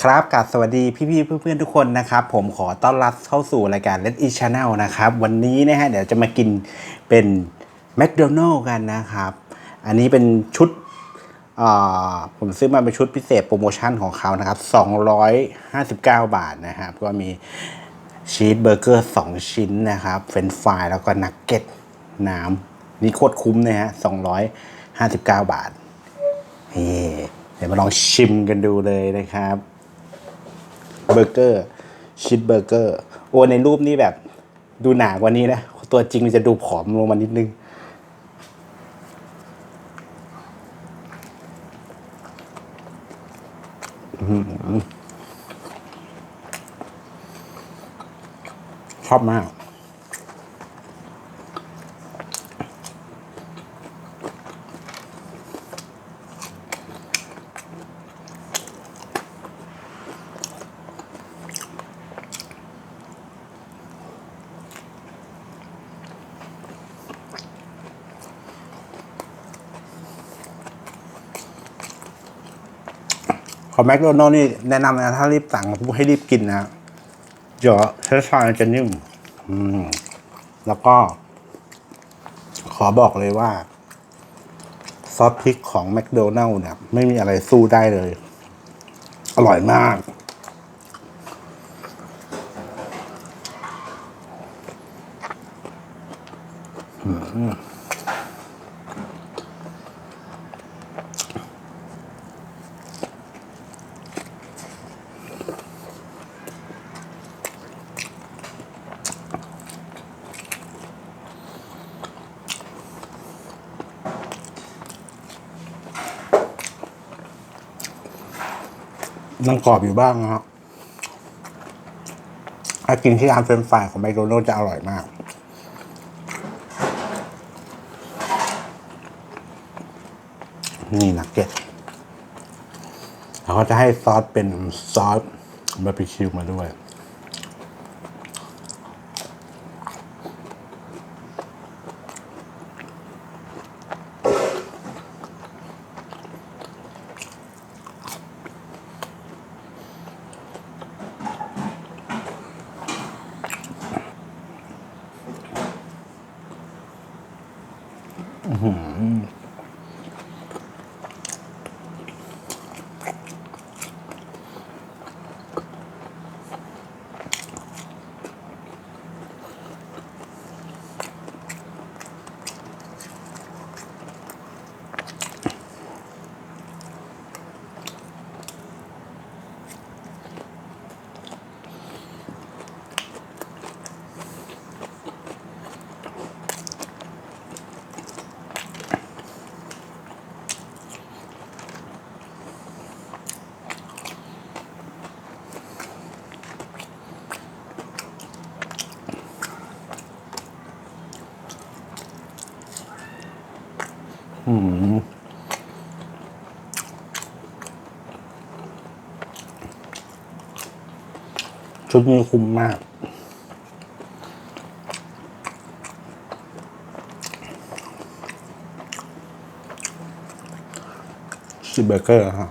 ครับกับสวัสดีพี่ๆเพื่อนๆทุกคนนะครับผมขอต้อนรับเข้าสู่รายการ Let Eat Channel นะครับวันนี้นะฮะเดี๋ยวจะมากินเป็น McDonald กันนะครับ อันนี้เป็นชุดผมซื้อมาเป็นชุดพิเศษโปรโมชั่นของเขานะครับ 259 บาทนะครับ ก็มีชีสเบอร์เกอร์ 2 ชิ้นนะครับ เฟรนฟรายแล้วก็นักเก็ตน้ำนี่โคตรคุ้มนะฮะ 259 บาทนี่เดี๋ยวมาลองชิมกันดูเลยนะครับ เบอร์เกอร์ชีสเบอร์เกอร์โอ้ในรูปนี้แบบดูหนากว่านี้นะ ตัวจริงมันจะดูผอมลงมานิดนึง ชอบมาก ของแมคโดนัลนี่แนะนำนะ ถ้ารีบสั่งให้รีบกินนะเดี๋ยวเชื้อชาจะนิ่มอืมแล้วก็ ขอบอกเลยว่า ซอสพริกของแมคโดนัลล์เนี่ยไม่มีอะไรสู้ได้เลย อร่อยมาก ยังกรอบอยู่บ้างนะครับถ้ากินที่ร้านเฟรนฟรายของแมคโดนัลด์จะอร่อยมาก นี่นักเก็ตแล้วก็จะให้ซอสเป็นซอสบาร์บีคิวมาด้วย うん。 ชุดนี้คุ้มมากชิเบเกอร์ครั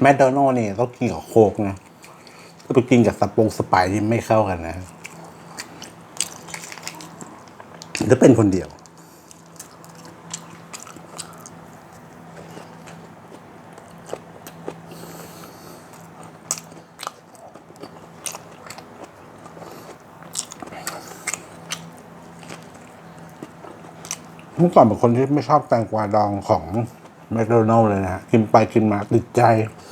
แมคโดนัลด์นี่ต้องกินกับโคกนะถ้าไปกินกับสปงสไปร์นี่ไม่เข้ากันนะถ้าเป็นคนเดียว เมื่อก่อนเป็นคนที่ไม่ชอบแตงกวาดองของแมคโดนัลด์เลยนะ กินไปกินมาติดใจ อ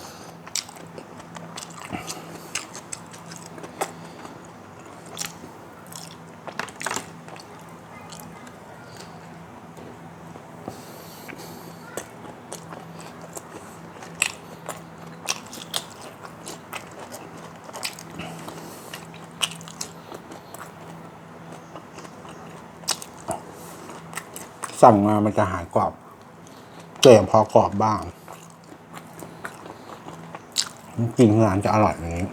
สั่งมามันจะหายกรอบเก่พอกรอบบ้างจริงๆร้านจะอร่อยอย่างนี้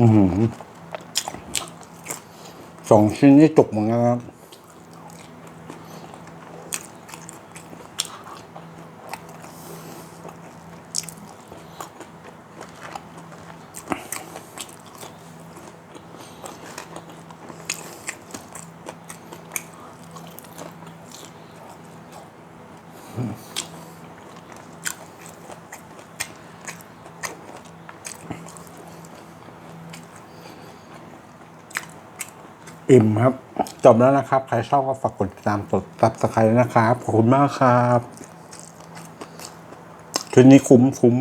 อือหือสองชิ้นนี่จุกเหมือนกันครับ อิ่มครับ จบแล้วนะครับ ใครชอบก็ฝากกดติดตามกดซับสไครต์นะครับ ขอบคุณมากครับชุดนี้คุ้มคุ้ม